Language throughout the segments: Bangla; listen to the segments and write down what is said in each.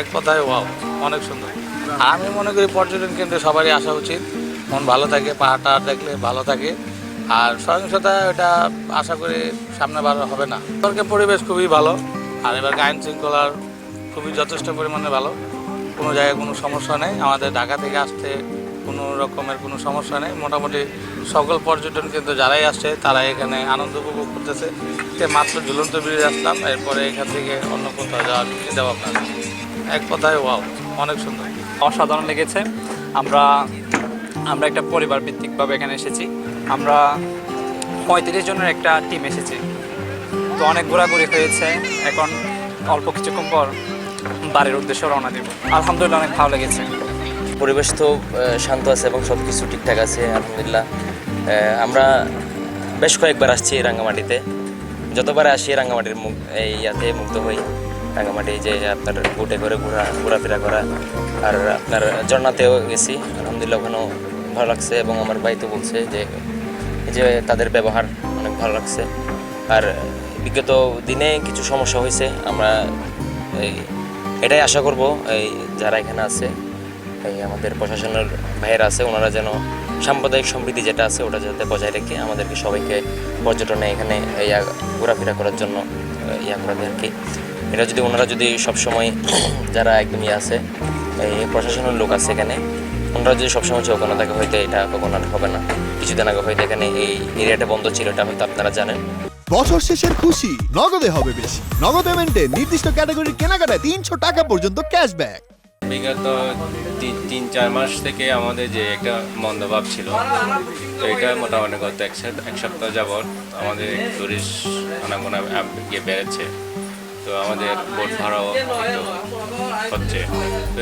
এক কথায়, ওয়াও, অনেক সুন্দর। আমি মনে করি পর্যটন কেন্দ্রে সবারই আসা উচিত। মন ভালো থাকে পাহাড় টাহাড় দেখলে ভালো থাকে। আর সহিংসতা, এটা আশা করি সামনে বার হবে না। সরকার পরিবেশ খুবই ভালো, আর এবার আইন শৃঙ্খলার খুবই যথেষ্ট পরিমাণে ভালো। কোনো জায়গায় কোনো সমস্যা নেই। আমাদের ঢাকা থেকে আসতে কোনো রকমের কোনো সমস্যা নেই। মোটামুটি সকল পর্যটন কেন্দ্র যারাই আসছে তারা এখানে আনন্দ উপভোগ করতেছে। মাত্র ঝুলন্ত ব্রিজ আসলাম। এরপরে এখান থেকে অন্য কোথাও যাওয়ার ভাবনা নেই। এক কথায়, ওয়াও, অনেক সুন্দর। অসাধারণ লেগেছে। আমরা আমরা একটা পরিবার ভিত্তিকভাবে এখানে এসেছি। আমরা পঁয়ত্রিশ জনের একটা টিম এসেছি। তো অনেক ঘোরাঘুরি হয়েছে। এখন অল্প কিছুক্ষণ পর বাড়ির উদ্দেশ্যে রওনা দিব। আলহামদুলিল্লাহ, অনেক ভালো লেগেছে। পরিবেশ তো শান্ত আছে এবং সব কিছু ঠিকঠাক আছে, আলহামদুলিল্লাহ। আমরা বেশ কয়েকবার আসছি রাঙ্গামাটিতে। যতবার আসি রাঙ্গামাটির মুখ, এই ইয়াতে মুগ্ধ হই। রাঙ্গামাটি যে আপনার বোটে করে ঘোরা, ঘোরাফেরা করা। আর আপনার ঝর্ণাতেও গেছি, আলহামদুলিল্লাহ ওখানেও ভালো লাগছে এবং আমার ভাই তো বলছে যে যে তাদের ব্যবহার অনেক ভালো লাগছে। আর বিগত দিনে কিছু সমস্যা হয়েছে, আমরা এই এটাই আশা করব, এই যারা এখানে আছে, এই আমাদের প্রশাসনের ভাইয়েরা আছে, ওনারা যেন সাম্প্রদায়িক সমৃদ্ধি যেটা আছে, ওটা যাতে বজায় রেখে আমাদেরকে সবাইকে পর্যটনে এখানে ইয়া ঘোরাফেরা করার জন্য, ইয়া করে দেয় আর কি এটা যদি ওনারা যদি সবসময় যারা একদম ইয়ে আছে এই প্রশাসনের লোক আছে এখানে ওনারা যদি সবসময় চৌকানো থাকে হয়তো এটা কখনো আর হবে না। কিছুদিন আগে হয়তো এখানে এই এরিয়াটা বন্ধ ছিল এটা হয়তো আপনারা জানেন। বছর শেষের খুশি নগদে হবে বেশি। নগদ পেমেন্টে নির্দিষ্ট ক্যাটাগরির কেনাকাটায় তিনশো টাকা পর্যন্ত ক্যাশব্যাক বিগত তিন তিন চার মাস থেকে আমাদের যে একটা মন্দভাব ছিল তো এটা মোটামুটি গত এক সপ্তাহ এক সপ্তাহ যাবৎ আমাদের টুরিস্ট আনাগোনা গিয়ে বেড়েছে। তো আমাদের বোট ভাড়াও হচ্ছে। তো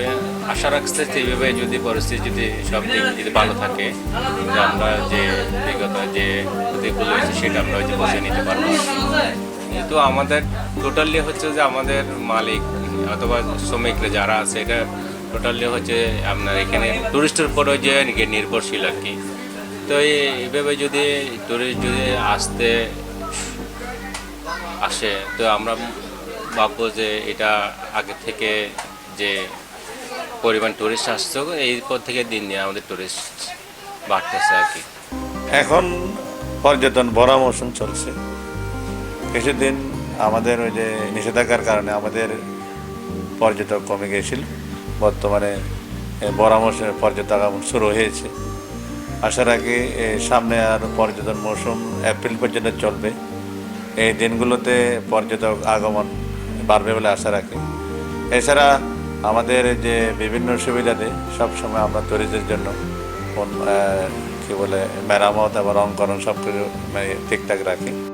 আশা রাখতে এইভাবে যদি পরিস্থিতি যদি সব দিক যদি ভালো থাকে আমরা যে বিগত যে ক্ষতিগুলো হয়েছে সেটা আমরা হয়তো বসে নিতে পারব। কিন্তু আমাদের টোটালি হচ্ছে যে আমাদের মালিক অথবা শ্রমিকরা যারা আছে, এটা টোটালি হচ্ছে আপনার এখানে টুরিস্টের উপরও যে নির্ভরশীল আর কি। তো এই- এইভাবে যদি টুরিস্ট যদি আসতে আসে, তো আমরা ভাববো যে এটা আগে থেকে যে পরিমাণ টুরিস্ট আসছে এরপর থেকে দিন দিন আমাদের টুরিস্ট বাড়তেছে আর কি। এখন পর্যটন ভরা মৌসুম চলছে। কিছুদিন আমাদের ওই যে নিষেধাজ্ঞার কারণে আমাদের পর্যটক কমে গিয়েছিল। বর্তমানে ভরা মৌসুমে পর্যটক আগমন শুরু হয়েছে। আশা রাখি সামনে আর পর্যটন মৌসুম এপ্রিল পর্যন্ত চলবে। এই দিনগুলোতে পর্যটক আগমন বাড়বে বলে আশা রাখি। এছাড়া আমাদের যে বিভিন্ন সুবিধাতে সবসময় আমরা তরিজের জন্য কী কি বলে, মেরামত এবং অঙ্করণ সব কিছু মানে ঠিকঠাক রাখি।